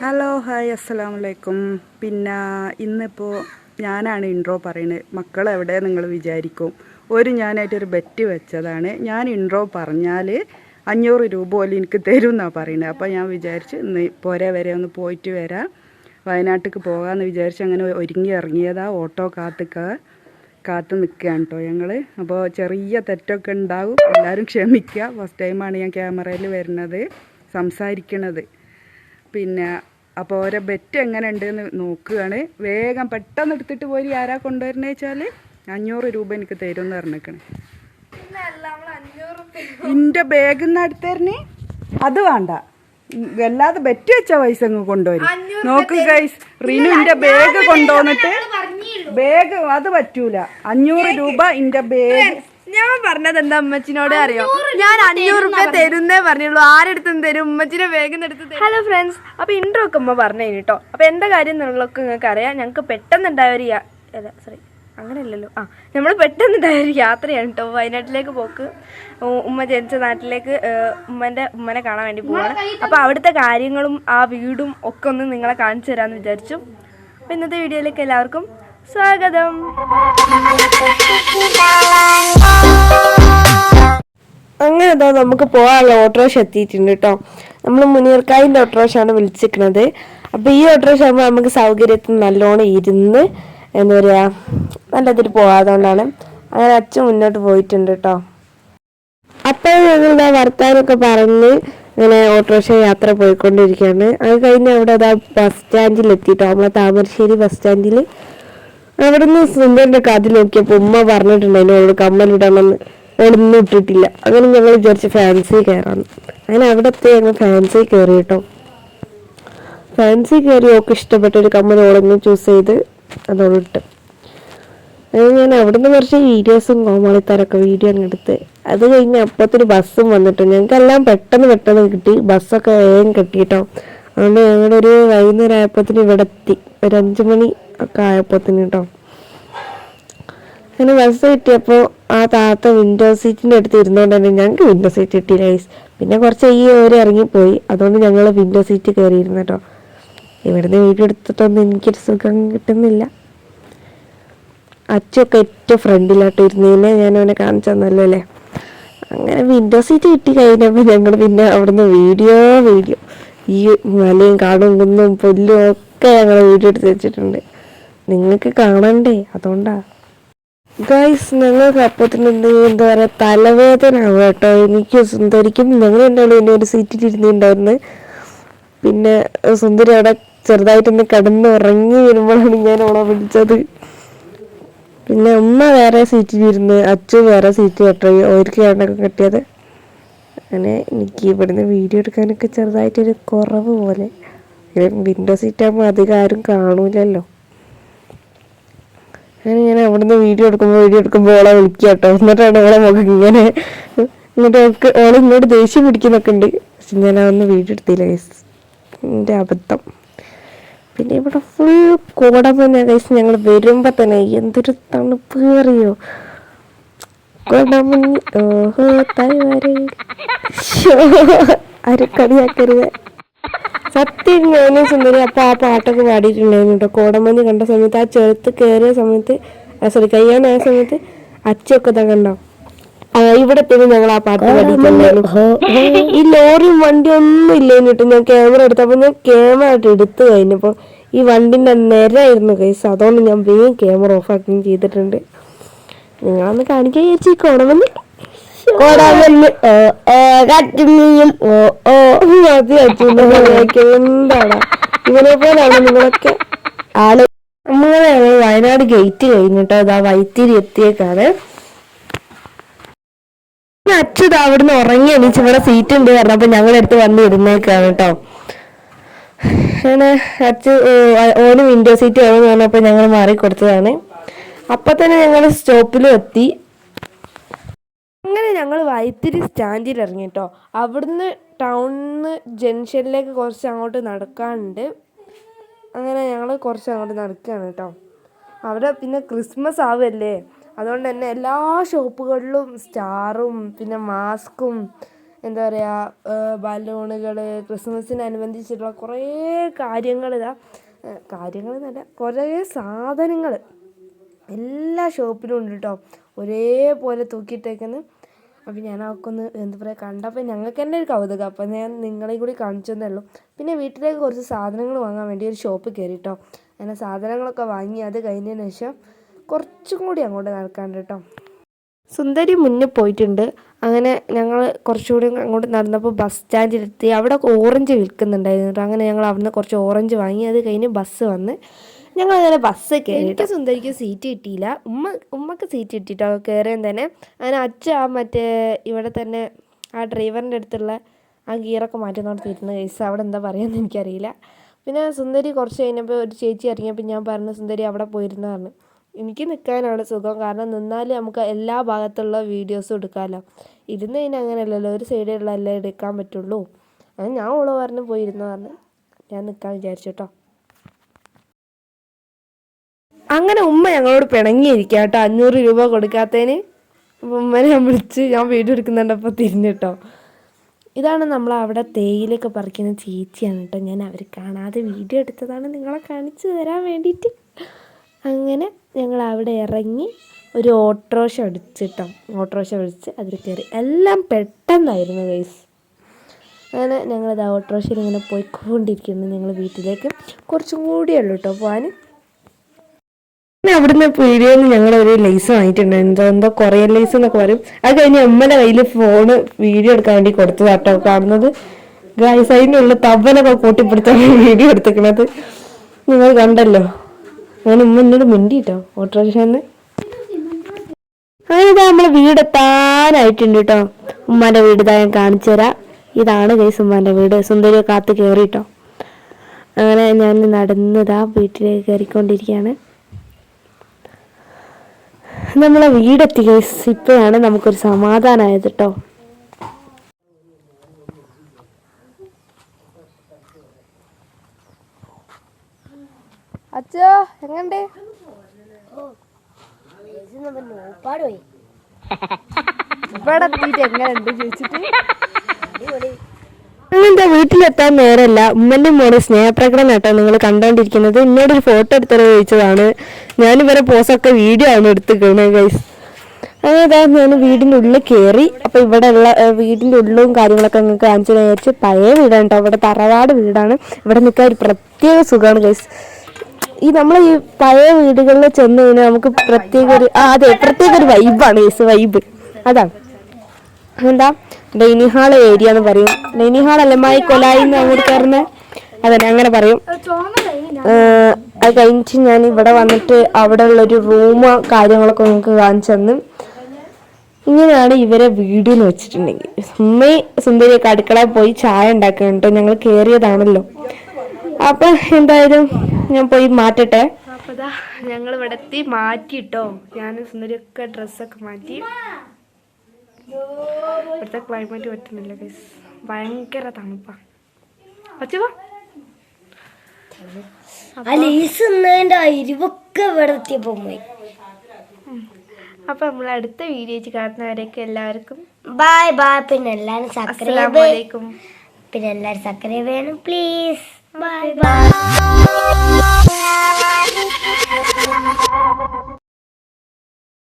Hello hi അസ്സലാമു വലൈക്കും പിന്നെ ഇന്നിപ്പോൾ ഞാനാണ് ഇൻട്രോ പറയുന്നത് മക്കൾ എവിടെ നിങ്ങൾ വിചാരിക്കും. ഒരു ഞാനായിട്ടൊരു ബെറ്റ് വെച്ചതാണ്. ഞാൻ ഇൻട്രോ പറഞ്ഞാൽ അഞ്ഞൂറ് രൂപ പോലും എനിക്ക് തരും എന്നാണ് പറയുന്നത് അപ്പോൾ ഞാൻ വിചാരിച്ച് ഇന്ന് പോരെ വരെ ഒന്ന് പോയിട്ട് വരാം. വയനാട്ടിലേക്ക് പോകാമെന്ന് വിചാരിച്ച് അങ്ങനെ ഒരുങ്ങി ഇറങ്ങിയതാ ഓട്ടോ കാത്തുക്ക കാത്തു നിൽക്കുകയാണ് കേട്ടോ ഞങ്ങൾ അപ്പോൾ ചെറിയ തെറ്റൊക്കെ ഉണ്ടാവും എല്ലാവരും ക്ഷമിക്കുക ഫസ്റ്റ് ടൈമാണ് ഞാൻ ക്യാമറയിൽ വരുന്നത്. സംസാരിക്കണത്. പിന്നെ അപ്പോൾ ഓരോ ബെറ്റ് എങ്ങനെ ഉണ്ടെന്ന് നോക്കുകയാണ്. വേഗം പെട്ടെന്ന് എടുത്തിട്ട് പോയി ആരാ കൊണ്ടുവരുന്നത് വെച്ചാൽ അഞ്ഞൂറ് രൂപ എനിക്ക് തരും എന്ന് പറഞ്ഞേക്കണേ എന്റെ ബാഗിൽ നിന്ന് അടുത്തരണേ അത് വേണ്ട. വല്ലാതെ ബെറ്റ് വെച്ച പൈസ അങ്ങ് കൊണ്ടുവരും. നോക്ക് ഗൈസ് റിനുവിന്റെ ബാഗ് കൊണ്ടുവന്നിട്ട് ബാഗ് അത് പറ്റൂല. അഞ്ഞൂറ് രൂപ ഇന്റെ ബാഗ് ഞാൻ പറഞ്ഞത് എന്താ അമ്മച്ചിനോട് അറിയോ? ഞാൻ അഞ്ഞൂറ് റുപ്യ തരുന്നേ പറഞ്ഞുള്ളൂ. ആരെടുത്തും തരും? ഉമ്മച്ചിനെ വേഗം എടുത്ത് ഹലോ ഫ്രണ്ട്സ് അപ്പൊ ഇൻട്രോ ഒക്കെ അമ്മ പറഞ്ഞു കേട്ടോ അപ്പൊ എന്താ കാര്യം എന്നുള്ളതൊക്കെ നിങ്ങൾക്ക് അറിയാം. ഞങ്ങൾക്ക് പെട്ടെന്നുണ്ടായ ഒരു അല്ല സോറി അങ്ങനെയല്ലല്ലോ. ആ നമ്മൾ പെട്ടെന്നുണ്ടായ ഒരു യാത്രയാണ് കേട്ടോ വയനാട്ടിലേക്ക് പോക്ക്. ഉമ്മ ജനിച്ച നാട്ടിലേക്ക് ഉമ്മന്റെ ഉമ്മന്റെ ഉമ്മനെ കാണാൻ വേണ്ടി പോവാണ്. അപ്പോൾ അവിടുത്തെ കാര്യങ്ങളും ആ വീടും ഒക്കെ ഒന്ന് നിങ്ങളെ കാണിച്ചു തരാമെന്ന് വിചാരിച്ചു. അപ്പോൾ ഇന്നത്തെ വീഡിയോയിലേക്ക് എല്ലാവർക്കും സ്വാഗതം. അങ്ങനെ ഇതാ നമുക്ക് പോകാനുള്ള ഓട്ടോറിക്ഷ എത്തിയിട്ടുണ്ട് കേട്ടോ നമ്മൾ മുനീർക്കായിന്റെ ഓട്ടോറിക്ഷയാണ് വിളിച്ചിരിക്കുന്നത്. അപ്പോൾ ഈ ഓട്ടോറിക്ഷ ആകുമ്പോൾ നമുക്ക് സൗകര്യത്തിന് നല്ലോണം ഇരുന്ന് എന്താ പറയുക നല്ലതിൽ പോകാതുകൊണ്ടാണ് അങ്ങനെ അച്ഛൻ മുന്നോട്ട് പോയിട്ടുണ്ട് കേട്ടോ അപ്പോൾ എന്താ വർത്താനൊക്കെ പറഞ്ഞ് ഇങ്ങനെ ഓട്ടോറിക്ഷ യാത്ര പോയിക്കൊണ്ടിരിക്കുകയാണ്. അത് കഴിഞ്ഞ് അവിടെ അതാ ബസ് സ്റ്റാൻഡിൽ എത്തിയിട്ടോ. നമ്മളെ താമരശ്ശേരി ബസ് സ്റ്റാൻഡിൽ അവിടെ നിന്ന് സുന്ദരന്റെ കാതിൽ നോക്കിയപ്പോൾ ഉമ്മ പറഞ്ഞിട്ടുണ്ടായിരുന്നു അവളോട് കമ്മലിടണമെന്ന് അവളൊന്നും ഇട്ടിട്ടില്ല. അങ്ങനെ ഞങ്ങൾ വിചാരിച്ച് ഫാൻസി കയറാന്ന് അങ്ങനെ അവിടത്തെ ഞങ്ങൾ ഫാൻസി കയറി കേട്ടോ ഫാൻസി കയറി ഒക്കെ ഇഷ്ടപ്പെട്ട ഒരു കമ്മൽ ഓളൊന്ന് ചൂസ് ചെയ്ത് അതോളിട്ട് അങ്ങനെ ഞാൻ അവിടുന്ന് കുറച്ച് വീഡിയോസും കോമാളിത്താരൊക്കെ വീഡിയോ അങ്ങ് എടുത്ത്. അത് കഴിഞ്ഞ് അപ്പത്തൊരു ബസ്സും വന്നിട്ട് ഞങ്ങൾക്കെല്ലാം പെട്ടെന്ന് പെട്ടെന്ന് കിട്ടി. ബസ്സൊക്കെ വേഗം കിട്ടിയിട്ടോ അതുകൊണ്ട് ഒരു വൈകുന്നേരം ആയപ്പോത്തിന് ഇവിടെ എത്തി ഒരു അഞ്ചു മണി ഒക്കെ ആയപ്പോത്തിന് കേട്ടോ അങ്ങനെ ബസ് കിട്ടിയപ്പോൾ ആ താത്ത വിൻഡോ സീറ്റിന്റെ അടുത്ത് ഇരുന്നുകൊണ്ട് തന്നെ ഞങ്ങൾക്ക് വിൻഡോ സീറ്റ് കിട്ടി ലൈസ് പിന്നെ കുറച്ച് ഈ ഓരോ ഇറങ്ങിപ്പോയി. അതുകൊണ്ട് ഞങ്ങൾ വിൻഡോ സീറ്റ് കയറിയിരുന്നു കേട്ടോ ഇവിടുന്ന് വീഡിയോ എടുത്തിട്ടൊന്നും എനിക്കൊരു സുഖം കിട്ടുന്നില്ല. അച്ഛൊക്കെ ഏറ്റവും ഫ്രണ്ടിലായിട്ട് ഇരുന്നതിനെ ഞാൻ അവനെ കാണിച്ചു തന്നല്ലോ അല്ലേ? അങ്ങനെ വിൻഡോ സീറ്റ് കിട്ടി കഴിഞ്ഞപ്പോൾ ഞങ്ങൾ പിന്നെ അവിടുന്ന് വീഡിയോ വീഡിയോ. ഈ മലയും കാടും കുന്നും പുല്ലും ഒക്കെ ഞങ്ങൾ വീഡിയോ എടുത്ത് വെച്ചിട്ടുണ്ട്. നിങ്ങൾക്ക് കാണണ്ടേ? അതുകൊണ്ടാ. ഗൈസ് ഞങ്ങൾക്ക് അപ്പത്തിന് എന്താ പറയുക തലവേദന ആവും കേട്ടോ. എനിക്ക് സുന്ദരിക്കും ഞങ്ങൾ എന്തായാലും ഇനി ഒരു സീറ്റിൽ ഇരുന്നിട്ടുണ്ടായിരുന്നു. പിന്നെ സുന്ദരി അവിടെ ചെറുതായിട്ടൊന്ന് കിടന്ന് ഉറങ്ങി വരുമ്പോഴാണ് ഞാൻ അവളെ വിളിച്ചത്. പിന്നെ ഉമ്മ വേറെ സീറ്റിലിരുന്ന് അച്ചു വേറെ സീറ്റ് കേട്ടോ അവർക്ക് രണ്ടൊക്കെ കെട്ടിയത്. അങ്ങനെ എനിക്ക് ഇവിടുന്ന് വീഡിയോ എടുക്കാനൊക്കെ ചെറുതായിട്ടൊരു കുറവ് പോലെ. വിൻഡോ സീറ്റ് ആകുമ്പോൾ അധികം ആരും കാണൂലല്ലോ. അങ്ങനെ ഞാൻ അവിടുന്ന് വീഡിയോ എടുക്കുമ്പോൾ വീഡിയോ എടുക്കുമ്പോൾ ഓളെ വിളിക്കുക കേട്ടോ എന്നിട്ടാണ് ഓളെ മുഖം ഇങ്ങനെ എന്നിട്ട് അവൾക്ക് ഓളെ ഇങ്ങോട്ട് ദേഷ്യം പിടിക്കുന്നൊക്കെ ഉണ്ട്. പക്ഷെ ഞാൻ അതൊന്നും വീഡിയോ എടുത്തില്ല ഗൈസ് എന്റെ അബദ്ധം. പിന്നെ ഇവിടെ ഫുൾ കോടമഞ്ഞ ഗൈസ് ഞങ്ങൾ വരുമ്പോൾ തന്നെ എന്തൊരു തണുപ്പ് അറിയോ? കോടമഞ്ഞ് സത്യം ഞാനും സുന്ദരി അപ്പൊ ആ പാട്ടൊക്കെ പാടിയിട്ടുണ്ടായിരുന്നു കേട്ടോ. കോടമഞ്ഞ് കണ്ട സമയത്ത് ആ ചെറുത്ത് കയറിയ സമയത്ത് സോറി കയ്യാനായ സമയത്ത് അച്ചൊക്കെ തകണ്ടോ ഇവിടെ തന്നെ ഞങ്ങൾ ആ പാട്ട് പാടിയിട്ടുണ്ടായിരുന്നു ഈ ലോറിയും വണ്ടി ഒന്നും ഇല്ലെന്ന് കേട്ടോ. ഞാൻ ക്യാമറ എടുത്തപ്പോൾ ഞാൻ ക്യാമറ ആയിട്ട് എടുത്തു കഴിഞ്ഞപ്പോൾ ഈ വണ്ടിന്റെ നിരായിരുന്നു കൈസ് അതുകൊണ്ട് ഞാൻ വേഗം ക്യാമറ ഓഫ് ആക്കുകയും ചെയ്തിട്ടുണ്ട്. നിങ്ങളൊന്ന് കാണിക്കാൻ ചേച്ചി ഓ ഓ എന്താണ് ഇവനെ പോലാണ് നിങ്ങളൊക്കെ? ആൾ നമ്മളെ ഞങ്ങൾ വയനാട് ഗേറ്റ് കഴിഞ്ഞിട്ടോ അതാ വൈത്തിരി എത്തിയേക്കാണ്. അച്ഛത് അവിടുന്ന് ഉറങ്ങി എണീച്ച് ഇവിടെ സീറ്റ് ഉണ്ട് പറഞ്ഞപ്പോ ഞങ്ങളെടുത്ത് വന്ന് ഇരുന്നേക്കാണ് കേട്ടോ അങ്ങനെ അച്ഛൻ ഓന് വിൻഡോ സീറ്റ് വേണം പറഞ്ഞപ്പോ ഞങ്ങൾ മാറി കൊടുത്തതാണ്. അപ്പൊ തന്നെ ഞങ്ങൾ സ്റ്റോപ്പിലും എത്തി. അങ്ങനെ ഞങ്ങൾ വൈത്തിരി സ്റ്റാൻഡിൽ ഇറങ്ങി കേട്ടോ അവിടുന്ന് ടൗണിൽ ജംഗ്ഷനിലേക്ക് കുറച്ച് അങ്ങോട്ട് നടക്കാനുണ്ട് അങ്ങനെ ഞങ്ങൾ കുറച്ച് അങ്ങോട്ട് നടക്കുകയാണ് കേട്ടോ. അവിടെ പിന്നെ ക്രിസ്മസ് ആവുമല്ലേ അതുകൊണ്ട് തന്നെ എല്ലാ ഷോപ്പുകളിലും സ്റ്റാറും പിന്നെ മാസ്കും എന്താ പറയുക ബലൂണുകൾ ക്രിസ്മസിനനുബന്ധിച്ചിട്ടുള്ള കുറേ കാര്യങ്ങൾ ഇതാ കാര്യങ്ങൾ എന്നല്ല കുറേ സാധനങ്ങൾ എല്ലാ ഷോപ്പിലും ഉണ്ട് കേട്ടോ. ഒരേപോലെ തൂക്കിയിട്ടേക്കുന്നത് അപ്പോൾ ഞാൻ അവൾക്കൊന്ന് എന്താ പറയുക കണ്ടപ്പോൾ ഞങ്ങൾക്ക് തന്നെ ഒരു കൗതുകം. അപ്പോൾ ഞാൻ നിങ്ങളെയും കൂടി കാണിച്ചു തന്നുള്ളൂ പിന്നെ വീട്ടിലേക്ക് കുറച്ച് സാധനങ്ങൾ വാങ്ങാൻ വേണ്ടി ഒരു ഷോപ്പ് കയറി കേട്ടോ അങ്ങനെ സാധനങ്ങളൊക്കെ വാങ്ങി അത് കഴിഞ്ഞതിന് ശേഷം കുറച്ചും കൂടി അങ്ങോട്ട് നടക്കാണ്ട് കേട്ടോ. സുന്ദരി മുന്നേ പോയിട്ടുണ്ട്. അങ്ങനെ ഞങ്ങൾ കുറച്ചുകൂടി അങ്ങോട്ട് നടന്നപ്പോൾ ബസ് സ്റ്റാൻഡിലെത്തി അവിടെ ഓറഞ്ച് വിൽക്കുന്നുണ്ടായിരുന്നു അങ്ങനെ ഞങ്ങൾ അവിടുന്ന് കുറച്ച് ഓറഞ്ച് വാങ്ങി. അത് കഴിഞ്ഞ് ബസ് വന്ന് ഞങ്ങൾ അങ്ങനെ ബസ് കയറി എനിക്ക് സുന്ദരിക്ക് സീറ്റ് കിട്ടിയില്ല. ഉമ്മ ഉമ്മക്ക് സീറ്റ് കിട്ടിയിട്ടോ? കയറിയും തന്നെ. അങ്ങനെ അച്ഛ ആ മറ്റേ ഇവിടെ തന്നെ ആ ഡ്രൈവറിന്റെ അടുത്തുള്ള ആ ഗിയറൊക്കെ മാറ്റുന്നോടത്ത് ഇരുന്ന് കേസ് അവിടെ എന്താ പറയുക എനിക്കറിയില്ല. പിന്നെ സുന്ദരി കുറച്ച് കഴിഞ്ഞപ്പോൾ ഒരു ചേച്ചി ഇറങ്ങിയപ്പോൾ ഞാൻ പറഞ്ഞു സുന്ദരി അവിടെ പോയിരുന്നു പറഞ്ഞു. എനിക്ക് നിൽക്കാനാണ് സുഖം. കാരണം നിന്നാൽ നമുക്ക് എല്ലാ ഭാഗത്തുള്ള വീഡിയോസും എടുക്കാമല്ലോ ഇരുന്ന് കഴിഞ്ഞാൽ അങ്ങനെയല്ലല്ലോ ഒരു സൈഡിലുള്ള എല്ലാം എടുക്കാൻ പറ്റുള്ളൂ. അങ്ങനെ ഞാൻ ഓൾ പറഞ്ഞു പോയിരുന്നു പറഞ്ഞു. ഞാൻ നിൽക്കാൻ വിചാരിച്ചു കേട്ടോ അങ്ങനെ ഉമ്മ ഞങ്ങളോട് പിണങ്ങിയിരിക്കുക കേട്ടോ അഞ്ഞൂറ് രൂപ കൊടുക്കാത്തതിന് ഉമ്മനെ ഞാൻ വിളിച്ച് ഞാൻ വീഡിയോ എടുക്കുന്നുണ്ടപ്പോൾ തിരിഞ്ഞിട്ടോ ഇതാണ് നമ്മൾ അവിടെ തേയിലൊക്കെ പറിക്കുന്ന ചേച്ചിയാണ് കേട്ടോ ഞാൻ അവർ കാണാതെ വീഡിയോ എടുത്തതാണ് നിങ്ങളെ കാണിച്ചു തരാൻ വേണ്ടിയിട്ട്. അങ്ങനെ ഞങ്ങൾ അവിടെ ഇറങ്ങി ഒരു ഓട്ടോറിക്ഷ അടിച്ചിട്ടോ ഓട്ടോറിക്ഷ വിളിച്ച് അതിൽ കയറി. എല്ലാം പെട്ടെന്നായിരുന്നു ഗൈസ് അങ്ങനെ ഞങ്ങളിത് ഓട്ടോറിക്ഷയിൽ ഇങ്ങനെ പോയിക്കൊണ്ടിരിക്കുന്നു ഞങ്ങൾ വീട്ടിലേക്ക്. കുറച്ചും കൂടിയേ ഉള്ളൂ കേട്ടോ പോകാൻ പിന്നെ അവിടുന്ന് പീടിയെന്ന് ഞങ്ങൾ ഒരു ലേസ് വാങ്ങിയിട്ടുണ്ട് എന്തോ എന്തോ കൊറിയൻ ലേസ് എന്നൊക്കെ പറയും. അത് കഴിഞ്ഞ് അമ്മയുടെ കയ്യിൽ ഫോണ് വീഡിയോ എടുക്കാൻ വേണ്ടി കൊടുത്തതാട്ടോ കാണുന്നത്. ഗൈസ് അതിന്റെ ഉള്ളിൽ തവനൊക്കെ കൂട്ടിപ്പിടിച്ചാണ് വീഡിയോ എടുത്തിക്കണത് നിങ്ങൾ കണ്ടല്ലോ. ഞാൻ ഉമ്മ എന്നോട് മിണ്ടിട്ടോ ഓട്ടോറിക്ഷന്ന്? അങ്ങനെ ഇതാ നമ്മളെ വീടെത്താനായിട്ടുണ്ട് കേട്ടോ ഉമ്മാന്റെ വീട് ഇതാ ഞാൻ കാണിച്ചു തരാം. ഇതാണ് ഗൈസ് ഉമ്മാന്റെ വീട്. സുന്ദരിയെ കാത്ത് കയറിട്ടോ അങ്ങനെ ഞാൻ നടന്നതാ വീട്ടിലേക്ക് കയറിക്കൊണ്ടിരിക്കുകയാണ്. നമ്മളെ വീടെത്തി ഗൈസ് ഇപ്പോഴാണ് നമുക്കൊരു സമാധാനമായത് കേട്ടോ അച്ഛോ എങ്ങണ്ടേ ഇവിടെ എത്തിയിട്ട് എങ്ങനെയുണ്ട് ചോദിച്ചിട്ട്? അങ്ങനത്തെ വീട്ടിലെത്താൻ നേരല്ല. ഉമ്മന്റെ മോനെ സ്നേഹപ്രകടനം കേട്ടോ നിങ്ങൾ കണ്ടോണ്ടിരിക്കുന്നത്. ഒരു ഫോട്ടോ എടുത്തത് ചോദിച്ചതാണ്. ഞാൻ ഇവരെ പോസൊക്കെ വീഡിയോ ആണ് എടുത്തിരിക്കുന്നത് ഗൈസ് അതായത് ഞാൻ വീടിന്റെ ഉള്ളിൽ കയറി അപ്പൊ ഇവിടെ ഉള്ള വീടിന്റെ ഉള്ളും കാര്യങ്ങളൊക്കെ നിങ്ങൾക്ക് കാണിച്ചു തരാൻ പഴയ വീടാണ് കേട്ടോ. ഇവിടെ തറവാട് വീടാണ്. ഇവിടെ നിൽക്കാൻ ഒരു പ്രത്യേക സുഖമാണ് ഗൈസ് ഈ നമ്മൾ ഈ പഴയ വീടുകളിൽ ചെന്ന് കഴിഞ്ഞാൽ നമുക്ക് പ്രത്യേക ഒരു ആ അതെ പ്രത്യേക ഒരു വൈബാണ് ഗൈസ് വൈബ് അതാണ്. എന്താ? ഡൈനിങ് ഹാൾ ഏരിയ എന്ന് പറയും. ഡൈനിങ് ഹാൾ അല്ലമായി കൊലായി എന്ന് അങ്ങോട്ട് കയറുന്ന? അതന്നെ അങ്ങനെ പറയും. അത് കഴിഞ്ഞിട്ട് ഞാൻ ഇവിടെ വന്നിട്ട് അവിടെ ഉള്ളൊരു റൂം കാര്യങ്ങളൊക്കെ നിങ്ങൾക്ക് കാണിച്ചു തന്നു. ഇങ്ങനെയാണ് ഇവരെ വീട് എന്ന് വെച്ചിട്ടുണ്ടെങ്കിൽ. ഉമ്മയും സുന്ദരിയൊക്കെ അടുക്കളയിൽ പോയി ചായ ഉണ്ടാക്കുന്നുണ്ട് ഞങ്ങൾ കയറിയതാണല്ലോ അപ്പൊ എന്തായാലും ഞാൻ പോയി മാറ്റട്ടെ. ഞങ്ങൾ ഇവിടെ എത്തി. മാറ്റിട്ടോ. ഞാൻ സുന്ദരിയൊക്കെ ഡ്രസ്സൊക്കെ മാറ്റി. ഇവിടുത്തെ ക്ലൈമറ്റ് പറ്റുന്നില്ല ഗൈസ് ഭയങ്കര തണുപ്പാ. പറ്റുമോ പോയി അപ്പൊ നമ്മൾ അടുത്ത വീഡിയോ കാണുന്നവരൊക്കെ എല്ലാവർക്കും ബായ് ബായ് പിന്നെ എല്ലാവരും സബ്സ്ക്രൈബ് പിന്നെ എല്ലാവരും സബ്സ്ക്രൈബ് ചെയ്യണം പ്ലീസ് ബൈ ബൈ